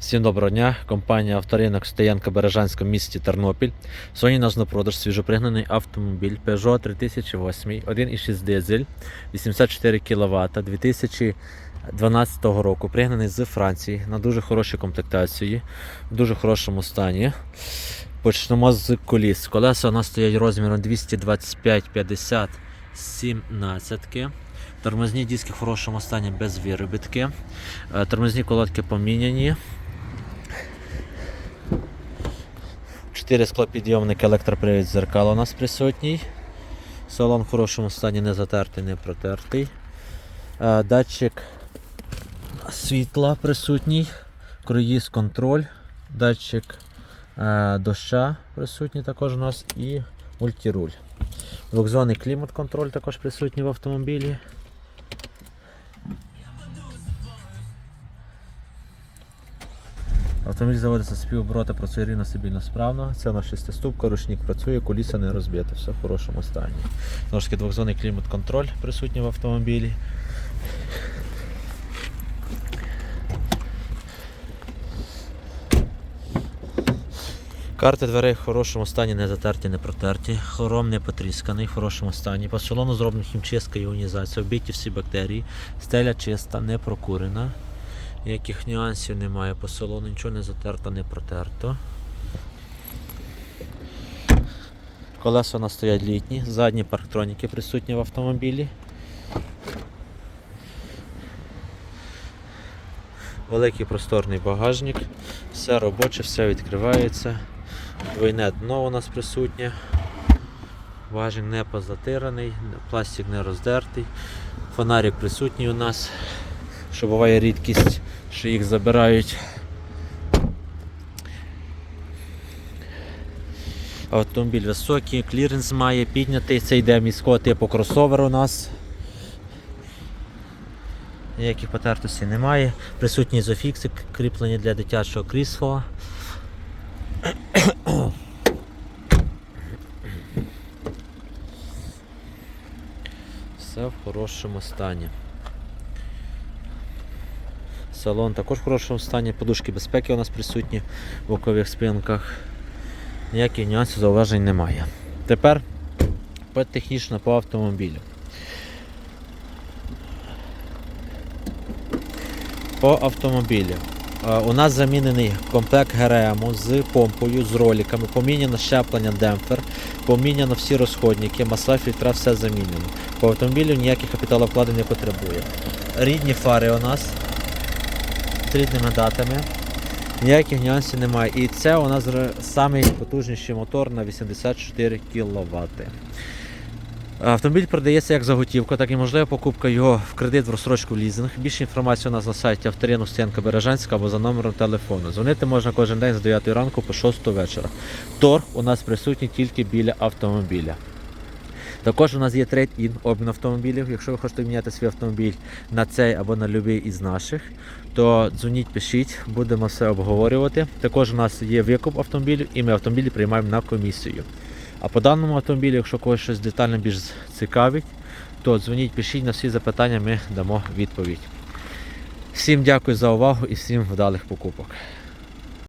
Всім доброго дня. Компанія авторинок Стоянка Бережанська в місті Тернопіль. Сьогодні у нас на продаж свіжопригнаний автомобіль Peugeot 3008, 1,6 дизель, 84 кВт, 2012 року. Пригнаний з Франції на дуже хорошій комплектації, в дуже хорошому стані. Почнемо з коліс. Колеса у нас стоять розміром 225 50 17 Тормозні диски в хорошому стані без виробітки. Е, Тормозні колодки поміняні. Чотири склопідйомники, електропривід зеркала у нас присутній. Салон в хорошому стані не затертий, не протертий. Е, Датчик світла присутній, круїз контроль, датчик е, доща присутній також у нас і мультируль. Двохзонний клімат-контроль також присутній в автомобілі. Автомобіль заводиться з півоборота, працює рівно стабільно справно. Це на шестиступка, ручник працює, коліса не розбите, все в хорошому стані. Таки, двохзонний клімат-контроль присутній в автомобілі. Карти дверей в хорошому стані, не затерті, не протерті. Хром не потрісканий, в хорошому стані. По салону зроблена хімчистка і іонізація. Вбиті всі бактерії. Стеля чиста, не прокурена. Ніяких нюансів немає по салону, нічого не затерто, не протерто. Колеса у нас стоять літні, задні парктроніки присутні в автомобілі. Великий просторний багажник, все робоче, все відкривається. Двойне дно у нас присутнє. Багажник не позатираний, пластик не роздертий. Фонарик присутній у нас, що буває рідкість, що їх забирають. Автомобіль високий, кліренс має, піднятий, це йде міського типу кросовер у нас. Ніяких потертостей немає. Присутні ізофікси, кріплені для дитячого крісла. Все в хорошому стані. Салон також в хорошому стані, подушки безпеки у нас присутні в бокових спинках. Ніяких нюансів зауважень немає. Тепер технічно по автомобілю. По автомобілю. У нас замінений комплект ГРМ з помпою, з роликами, поміняно щеплення демпфер, поміняно всі розходники, масла, фільтра, все замінено. По автомобілю ніяких капіталовкладень не потребує. Рідні фари у нас з датами. Ніяких нюансів немає. І це у нас ре- самий потужніший мотор на 84 кВт. Автомобіль продається як заготівка, так і можлива покупка його в кредит в розстрочку в лізинг. Більше інформації у нас на сайті авторину Стенка Бережанська або за номером телефону. Дзвонити можна кожен день з 9 ранку по 6 вечора. Торг у нас присутній тільки біля автомобіля. Також у нас є трейд-ін обмін автомобілів. Якщо ви хочете міняти свій автомобіль на цей або на будь-який із наших, то дзвоніть, пишіть, будемо все обговорювати. Також у нас є викуп автомобілів і ми автомобілі приймаємо на комісію. А по даному автомобілю, якщо когось щось детально більш цікавить, то дзвоніть, пишіть на всі запитання, ми дамо відповідь. Всім дякую за увагу і всім вдалих покупок.